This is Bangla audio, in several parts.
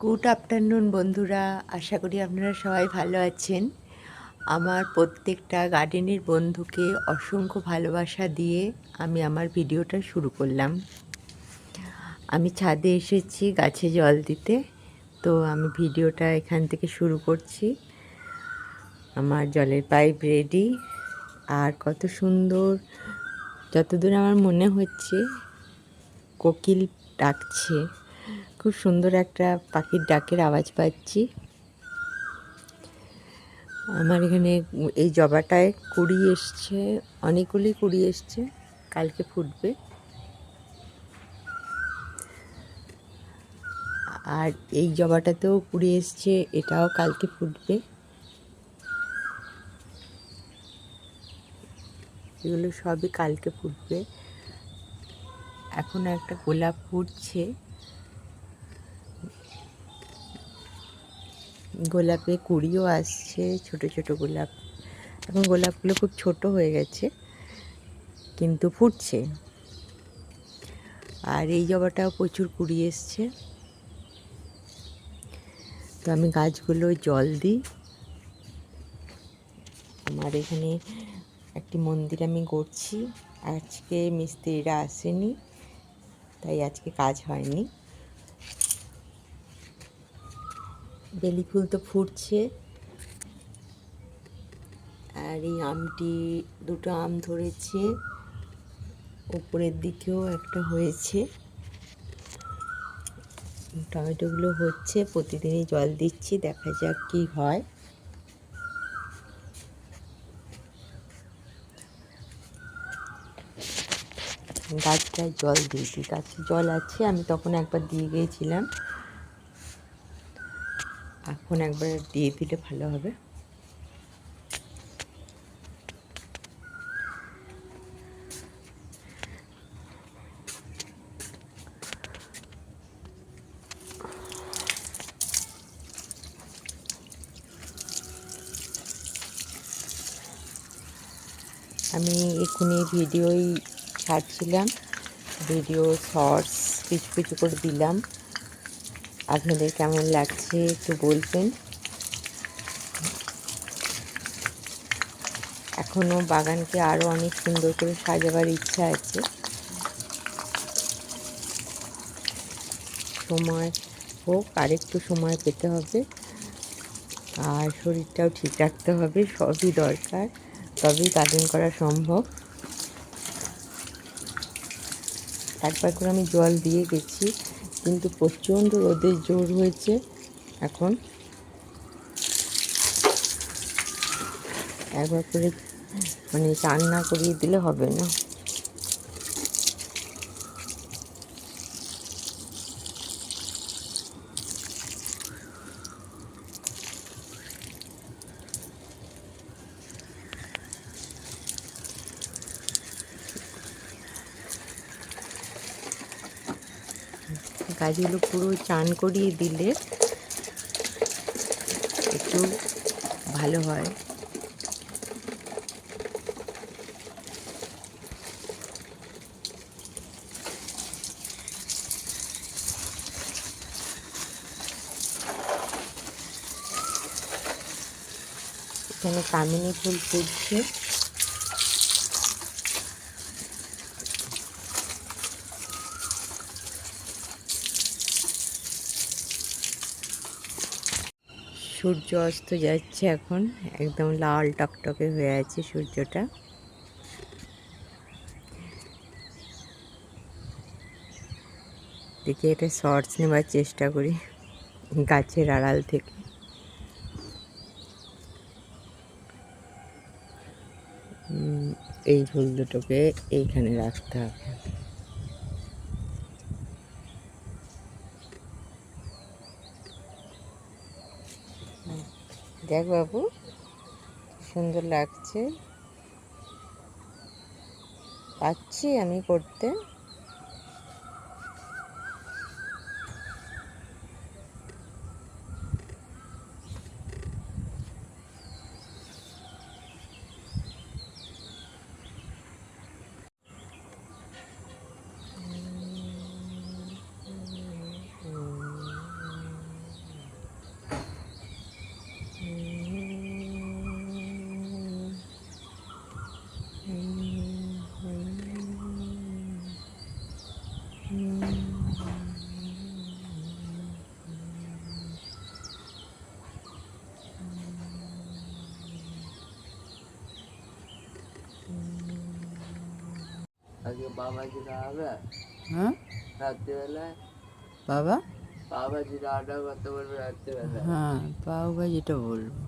গুড আফটারনুন বন্ধুরা। আশা করি আপনারা সবাই ভালো আছেন। আমার প্রত্যেকটা গার্ডেনের বন্ধুকে অসংখ্য ভালোবাসা দিয়ে আমি আমার ভিডিওটা শুরু করলাম। আমি ছাদে এসেছি গাছে জল দিতে, তো আমি ভিডিওটা এখান থেকে শুরু করছি। আমার জলের পাইপ রেডি আর কত সুন্দর, যতদূর আমার মনে হচ্ছে, কোকিল ডাকছে। খুব সুন্দর একটা পাখির ডাকের আওয়াজ পাচ্ছি। আমার এখানে এই জবাটায় কুড়ি এসছে, অনেকগুলি কুড়ি এসছে, কালকে ফুটবে। আর এই জবাটাতেও কুড়ি এসছে, এটাও কালকে ফুটবে। এগুলো সবই কালকে ফুটবে। এখন একটা গোলাপ ফুটছে। গোলাপে কুড়িও আসছে, ছোট ছোট গোলাপ। এখন গোলাপগুলো খুব ছোট হয়ে গেছে, কিন্তু ফুটছে। আর এই জবাটাও প্রচুর কুড়ি এসছে। তো আমি গাছগুলো জল দিই। আমার এখানে একটি মন্দির আমি করছি আজকে মিস্ত্রিরা আসেনি, তাই আজকে কাজ হয়নি। বেলি ফুল তো ফুটছে। আর এই আমটি, দুটো আম ধরেছে। উপরের দিকেও একটা হয়েছে। টমেটোগুলো হচ্ছে, প্রতিদিনই জল দিচ্ছি, দেখা যাক কি হয়। গাছটায় জল দিয়েছি গাছে জল আছে, আমি তখন একবার দিয়ে গিয়েছিলাম। এখন একবার দিয়ে দিলে ভালো হবে। আমি এক্ষুনি ভিডিওই ছাড়ছিলাম, ভিডিও শর্টস, কিছু কিছু করে দিলাম। আপনাদের কেমন লাগছে একটু বলবেন। এখনও বাগানকে আরও অনেক সুন্দর করে সাজাবার ইচ্ছা আছে। সময় হোক আর একটু সময় পেতে হবে। আর শরীরটাও ঠিক রাখতে হবে, সবই দরকার, তবেই গার্ডেন করা সম্ভব। একবার করে আমি জল দিয়ে গেছি। কিন্তু প্রচণ্ড রোদে জোর হয়েছে। এখন একবার করে মানে রান্না করিয়ে দিলে হবে না। গাছগুলো পুরো চান করিয়ে দিলে একটু ভালো হয়। এখানে কামিনী ফুল ফুটছে। সূর্য অস্ত যাচ্ছে এখন, একদম লাল টকটকে হয়ে আছে সূর্যটা। দেখি এটা শর্টস নেবার চেষ্টা করি, গাছের আড়াল থেকে। এই ফুল দুটোকে এইখানে রাখতে হবে। দেখ বাবু সুন্দর লাগছে। পাচ্ছি আমি করতে। පාවජි රාව বাবা বাবা පාව පාවජි රාඩ වතවල රත් වෙලා හා පාවජිට වුණා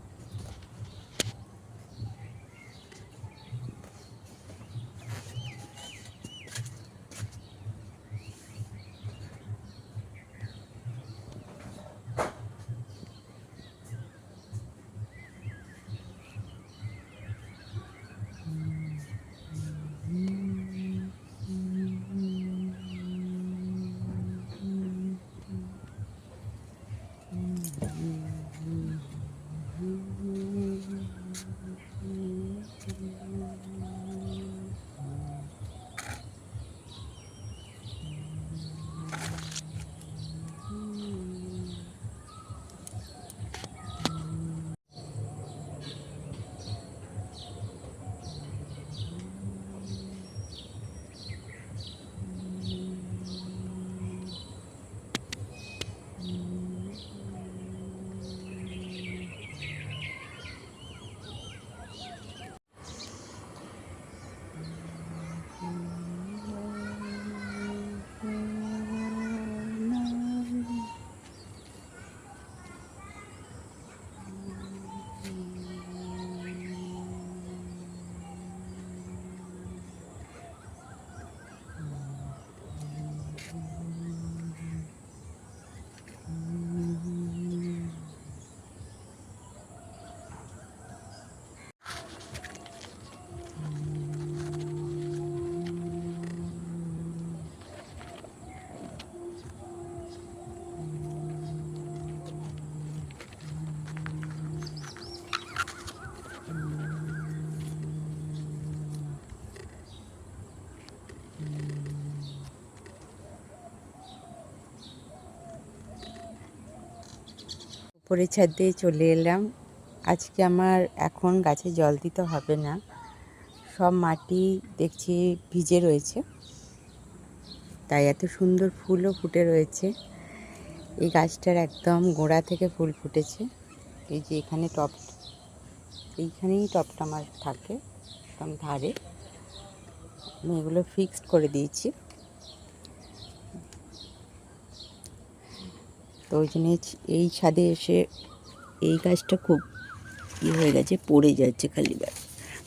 উপরে ছাদ দিয়ে চলে এলাম। আজকে আমার এখন গাছে জল দিতে হবে না। সব মাটি দেখছি ভিজে রয়েছে। তাই এত সুন্দর ফুলও ফুটে রয়েছে। এই গাছটার একদম গোড়া থেকে ফুল ফুটেছে। এই যে এখানে টপ, এইখানেই টপটা আমার থাকে, একদম ধারে। আমি এগুলো ফিক্সড করে দিয়েছি। তো ওই জন্য এই ছাদে এসে এই গাছটা খুব ই হয়ে গেছে, পড়ে যাচ্ছে খালি বার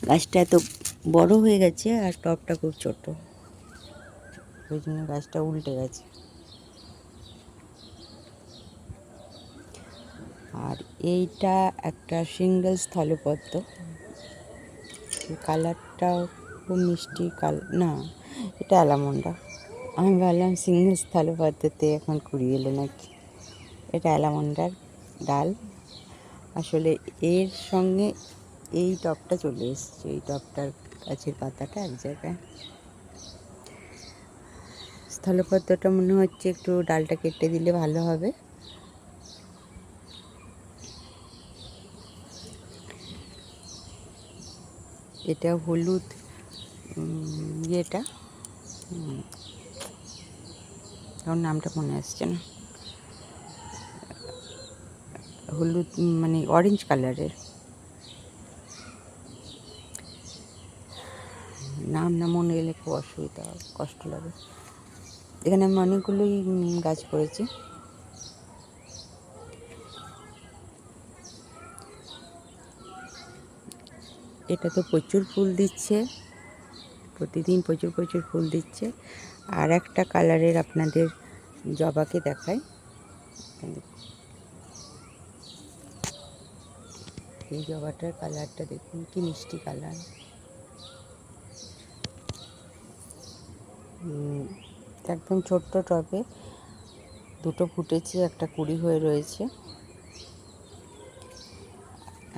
গাছটা এত বড় হয়ে গেছে আর টবটা খুব ছোট। ওই জন্য গাছটা উল্টে গেছে। আর এইটা একটা সিঙ্গেল স্থলপদ্ম। কালারটাও খুব মিষ্টি কাল, না, এটা অ্যালামন্ডা আমি ভাবলাম সিঙ্গেল স্থলপদ্মতে এখন কুড়িয়ে এলো নাকি? এটা অ্যালামন্ডার ডাল। আসলে এর সঙ্গে এই টপটা চলে এসছে। এই টপটার গাছের পাতাটা এক জায়গায়। স্থলপদ্মটা মনে হচ্ছে একটু ডালটা কেটে দিলে ভালো হবে। এটা হলুদ ইয়েটা ওর নামটা মনে আসছে না। হলুদ মানে অরেঞ্জ কালারের নাম না মনে এলে খুব অসুবিধা, কষ্ট লাগে। এখানে আমি অনেকগুলোই গাছ করেছি। এটা তো প্রচুর ফুল দিচ্ছে, প্রতিদিন প্রচুর প্রচুর ফুল দিচ্ছে। আর একটা কালারের আপনাদের জবাকে দেখায় এই জবাটার কালারটা দেখুন, কি মিষ্টি কালার একদম ছোট্ট টবে। দুটো ফুটেছে, একটা কুড়ি হয়ে রয়েছে।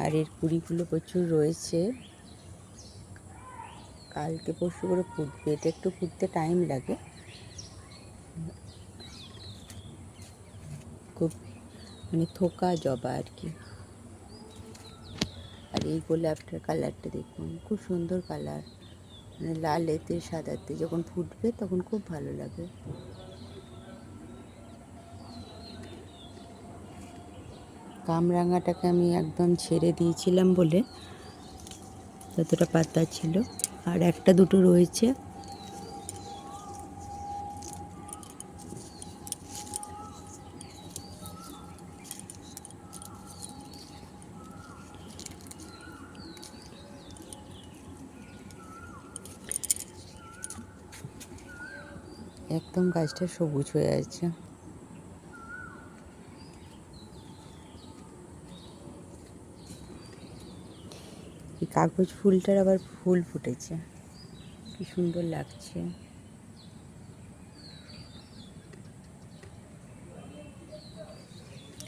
আর এর কুড়িগুলো প্রচুর রয়েছে। কালকে পরশু করে ফুটবে, এটা একটু ফুটতে টাইম লাগে। খুব মানে থোকা জবা আর কি। আর এই গোলাপটার কালারটা দেখুন, খুব সুন্দর কালার। মানে লাল এতে সাদাতে যখন ফুটবে তখন খুব ভালো লাগে। কামরাঙাটাকে আমি একদম ছেড়ে দিয়েছিলাম বলে, যতটা পাতা ছিল। আর একটা দুটো রয়েছে। একদম গাছটা সবুজ হয়ে আছে। এই কাগজ ফুলটার আবার ফুল ফুটেছে। কি সুন্দর লাগছে।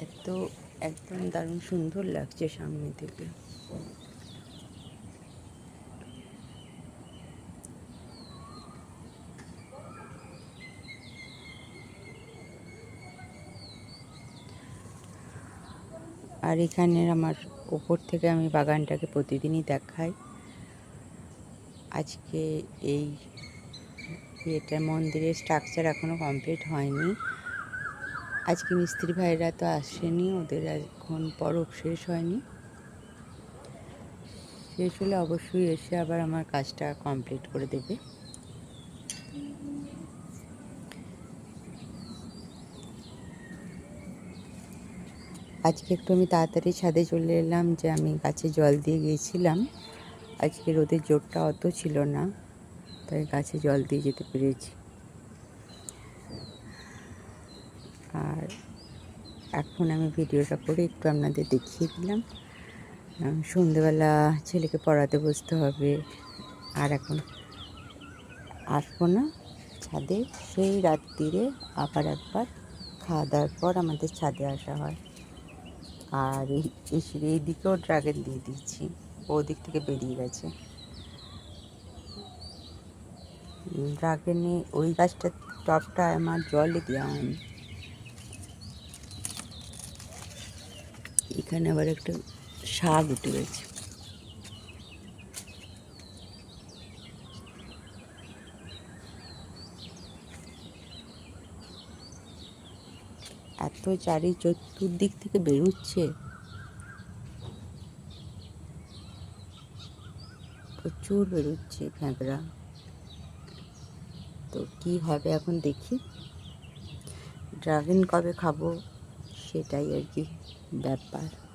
এত, একদম দারুণ সুন্দর লাগছে সামনে থেকে। আর এখানের আমার ওপর থেকে আমি বাগানটাকে প্রতিদিনই দেখাই। আজকে এই এটা মন্দিরের স্ট্রাকচার এখনও কমপ্লিট হয়নি। আজকে মিস্ত্রি ভাইরা তো আসেনি, ওদের এখন পরব শেষ হয়নি। শেষ হলে অবশ্যই এসে আবার আমার কাজটা কমপ্লিট করে দেবে। আজকে একটু আমি তাড়াতাড়ি ছাদে চলে এলাম যে আমি গাছে জল দিয়ে গিয়েছিলাম। আজকে রোদের জোরটা অত ছিল না, তাই গাছে জল দিয়ে যেতে পেরেছি। আর এখন আমি ভিডিওটা করে একটু আপনাদের দেখিয়ে দিলাম। সন্ধেবেলা ছেলেকে পড়াতে বসতে হবে। আর এখন আসব না ছাদে। সেই রাত্রিরে আবার একবার খাওয়া দাওয়ার পর আমাদের ছাদে আসা হয়। আর এই এই দিকেও ড্রাগন দিয়ে দিচ্ছি। ও দিক থেকে বেরিয়ে গেছে। ড্রাগনে ওই গাছটার টপটা আমার জলে দেওয়া হয়নি। এখানে আবার একটা শাক উঠে গেছে। চারি চতুর্দিক থেকে বেরোচ্ছে। প্রচুর বেরোচ্ছে ফ্যাঁকড়া। তো কি হবে এখন দেখি। ড্রাগন কবে খাব সেটাই আর কি ব্যাপার।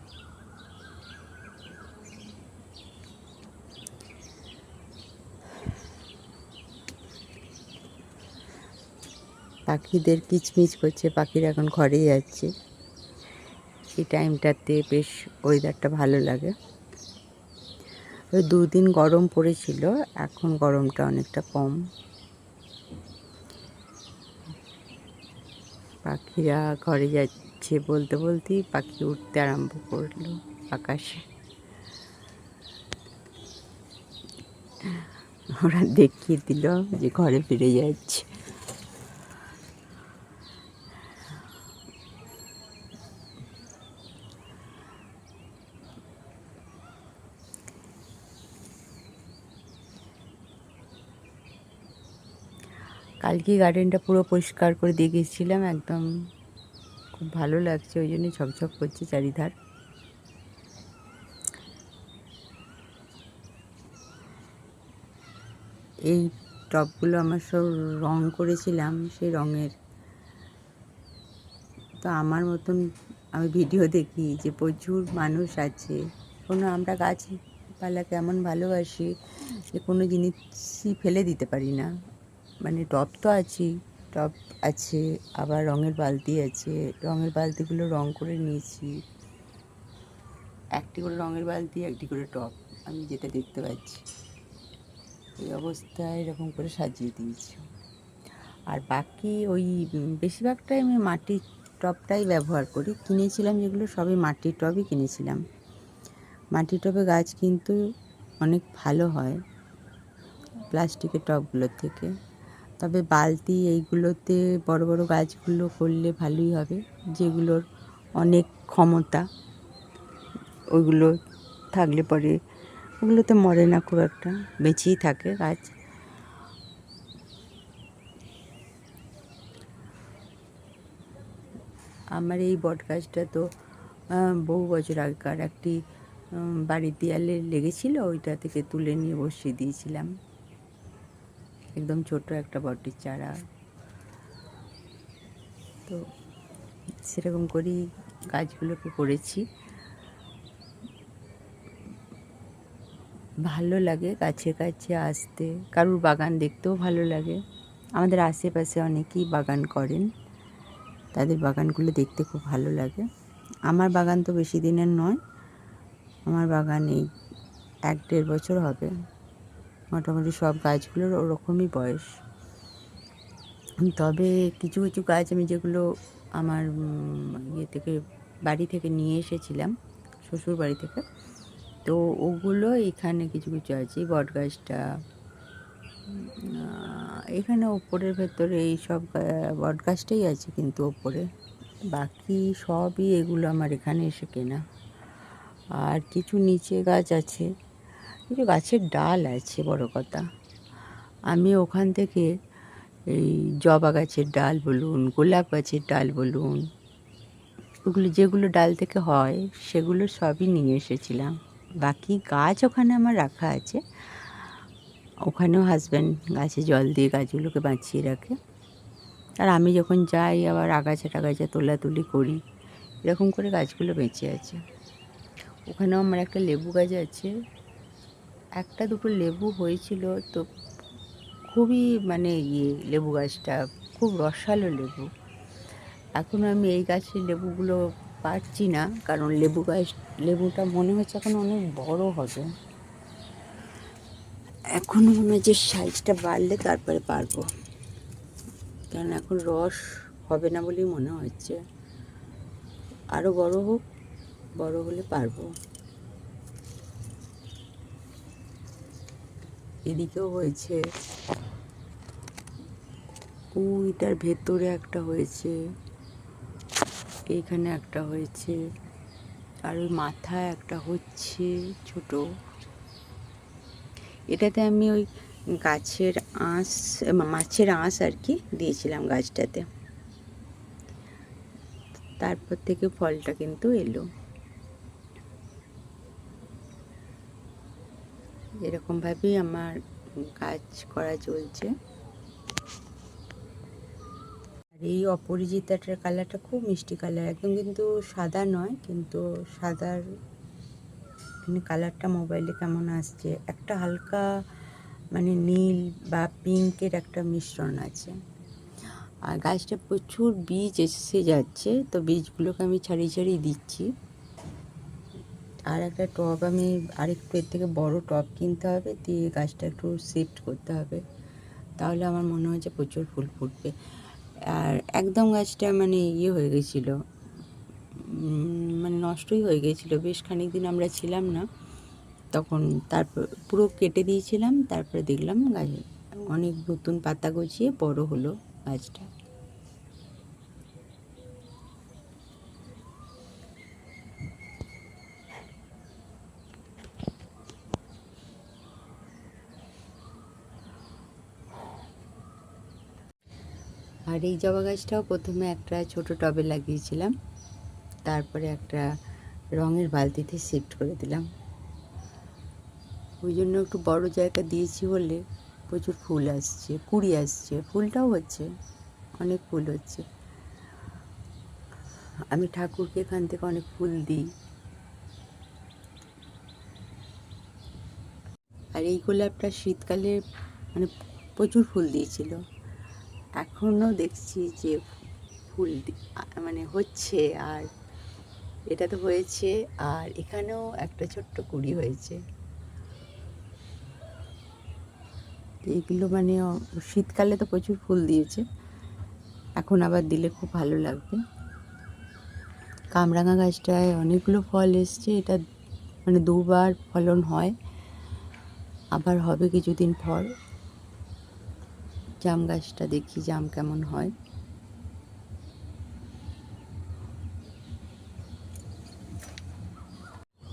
পাখিদের কিচমিচ করছে, পাখিরা এখন ঘরে যাচ্ছে এই টাইমটাতে বেশ ওয়েদারটা ভালো লাগে। ওই দুদিন গরম পড়েছিল, এখন গরমটা অনেকটা কম। পাখিরা ঘরে যাচ্ছে বলতে বলতেই পাখি উঠতে আরম্ভ করল আকাশে। ওরা দেখিয়ে দিল যে ঘরে ফিরে যাচ্ছে। কালকে গার্ডেনটা পুরো পরিষ্কার করে দিয়ে গেছিলাম একদম খুব ভালো লাগছে, ওই জন্য ঝকঝক করছে চারিধার। এই টবগুলো আমার সব রং করেছিলাম, সেই রঙের। তো আমার মতন আমি ভিডিও দেখি যে প্রচুর মানুষ আছে। কোনো আমরা গাছপালাকে এমন ভালোবাসি যে কোনো জিনিসই ফেলে দিতে পারি না। মানে টব তো আছেই টব আছে, আবার রঙের বালতি আছে, রঙের বালতিগুলো রং করে নিয়েছি। একটি করে রঙের বালতি, একটি করে টব আমি যেটা দেখতে পাচ্ছি। এই অবস্থায় এরকম করে সাজিয়ে দিয়েছি। আর বাকি ওই বেশিরভাগটাই আমি মাটির টবটাই ব্যবহার করি। কিনেছিলাম যেগুলো, সবই মাটির টবই কিনেছিলাম। মাটির টবে গাছ কিন্তু অনেক ভালো হয়, প্লাস্টিকের টবগুলোর থেকে। তবে বালতি এইগুলোতে বড় বড় গাছগুলো করলে ভালোই হবে, যেগুলোর অনেক ক্ষমতা, ওইগুলো থাকলে পরে, ওগুলোতে মরে না খুব একটা, বেঁচেই থাকে গাছ। আমার এই বট গাছটা তো বহু বছর আগেকার একটি বাড়ির দেয়ালে লেগেছিল, ওইটা থেকে তুলে নিয়ে বসিয়ে দিয়েছিলাম। একদম ছোট একটা বটের চারা। তো সেরকম করেই গাছগুলোকে করেছি। ভালো লাগে গাছে কাছে আসতে। কারুর বাগান দেখতেও ভালো লাগে। আমাদের আশেপাশে অনেকেই বাগান করেন। তাদের বাগানগুলো দেখতে খুব ভালো লাগে। আমার বাগান তো বেশি দিনের নয়। আমার বাগান এই এক দেড় বছর হবে। মোটামুটি সব গাছগুলোর ওরকমই বয়স। তবে কিছু কিছু গাছ আমি যেগুলো আমার ইয়ে থেকে, বাড়ি থেকে নিয়ে এসেছিলাম, শ্বশুর বাড়ি থেকে, তো ওগুলো এখানে কিছু কিছু আছে বট গাছটা এখানে ওপরের ভেতরে এই সব বট গাছটাই আছে কিন্তু ওপরে। বাকি সবই এগুলো আমার এখানে এসে কেনা। আর কিছু নিচে গাছ আছে। কিছু গাছের ডাল আছে, বড় কথা। আমি ওখান থেকে এই জবা গাছের ডাল বলুন, গোলাপ গাছের ডাল বলুন ওগুলো যেগুলো ডাল থেকে হয়, সেগুলো সবই নিয়ে এসেছিলাম। বাকি গাছ ওখানে আমার রাখা আছে। ওখানেও হাজব্যান্ড গাছে জল দিয়ে গাছগুলোকে বাঁচিয়ে রাখে। আর আমি যখন যাই, আবার আগাছা টাগাছা তোলাতুলি করি, এরকম করে গাছগুলো বেঁচে আছে। ওখানেও আমার একটা লেবু গাছ আছে। একটা দুটো লেবু হয়েছিল তো খুবই মানে ইয়ে লেবু গাছটা, খুব রসালো লেবু। এখন আমি এই গাছের লেবুগুলো পারছি না, কারণ লেবু গাছ, লেবুটা মনে হচ্ছে এখন অনেক বড় হবে। এখন মনে হচ্ছে সাইজটা বাড়লে তারপরে পারব। কারণ এখন রস হবে না বলেই মনে হচ্ছে। আরও বড় হোক, বড় হলে পারব। এদিকেও হয়েছে। ওইটার ভেতরে একটা হয়েছে। এইখানে একটা হয়েছে। আর ওই মাথায় একটা হচ্ছে ছোট। এটাতে আমি ওই গাছের আঁশ মাছের আঁশ আর কি দিয়েছিলাম গাছটাতে। তারপর থেকে ফলটা কিন্তু এলো। এরকমভাবেই আমার কাজ করা চলছে। আর এই অপরিচিতাটার কালারটা খুব মিষ্টি কালার, একদম কিন্তু সাদা নয়, কিন্তু সাদার মানে কালারটা মোবাইলে কেমন আসছে, একটা হালকা মানে নীল বা পিঙ্কের একটা মিশ্রণ আছে। আর গাছটা প্রচুর বীজ এসে যাচ্ছে, তো বীজগুলোকে আমি ছাড়িয়ে ছাড়িয়ে দিচ্ছি। আর একটা টব আমি আরেকটু এর থেকে বড় টব কিনতে হবে, দিয়ে গাছটা একটু শিফট করতে হবে। তাহলে আমার মনে হয় যে প্রচুর ফুল ফুটবে। আর একদম গাছটা মানে ইয়ে হয়ে গেছিল মানে নষ্টই হয়ে গেছিল। বেশ খানিক দিন আমরা ছিলাম না, তখন তারপর পুরো কেটে দিয়েছিলাম, তারপরে দেখলাম গাছে অনেক নতুন পাতা গজিয়ে বড় হলো গাছটা। আর এই জবা গাছটাও প্রথমে একটা ছোট টবে লাগিয়েছিলাম। তারপরে একটা রঙের বালতিতে শিফট করে দিলাম। ওই জন্য একটু বড় জায়গা দিয়েছি বলে প্রচুর ফুল আসছে, কুড়ি আসছে, ফুলটাও হচ্ছে, অনেক ফুল হচ্ছে। আমি ঠাকুরকে এখান থেকে অনেক ফুল দিই। আর এই গোলাপটা শীতকালে মানে প্রচুর ফুল দিয়েছিল। এখনও দেখছি যে ফুল মানে হচ্ছে আর এটা তো হয়েছে আর এখানেও একটা ছোট্ট কুড়ি হয়েছে। এগুলো মানে শীতকালে তো প্রচুর ফুল দিয়েছে। এখন আবার দিলে খুব ভালো লাগবে। কামরাঙা গাছটায় অনেকগুলো ফল এসছে, এটা মানে দুবার ফলন হয়। আবার হবে কিছুদিন পর। জাম গাছটা দেখি, জাম কেমন হয়।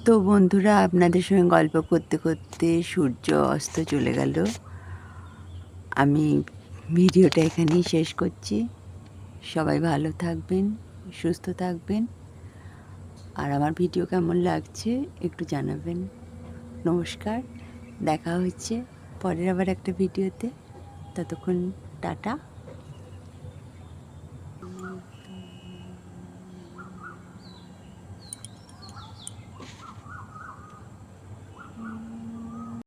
তো বন্ধুরা, আপনাদের সঙ্গে গল্প করতে করতে সূর্য অস্ত চলে গেল। আমি ভিডিওটা এখানেই শেষ করছি। সবাই ভালো থাকবেন, সুস্থ থাকবেন। আর আমার ভিডিও কেমন লাগছে একটু জানাবেন। নমস্কার, দেখা হচ্ছে পরের আবার একটা ভিডিওতে। ততক্ষণ টাটা।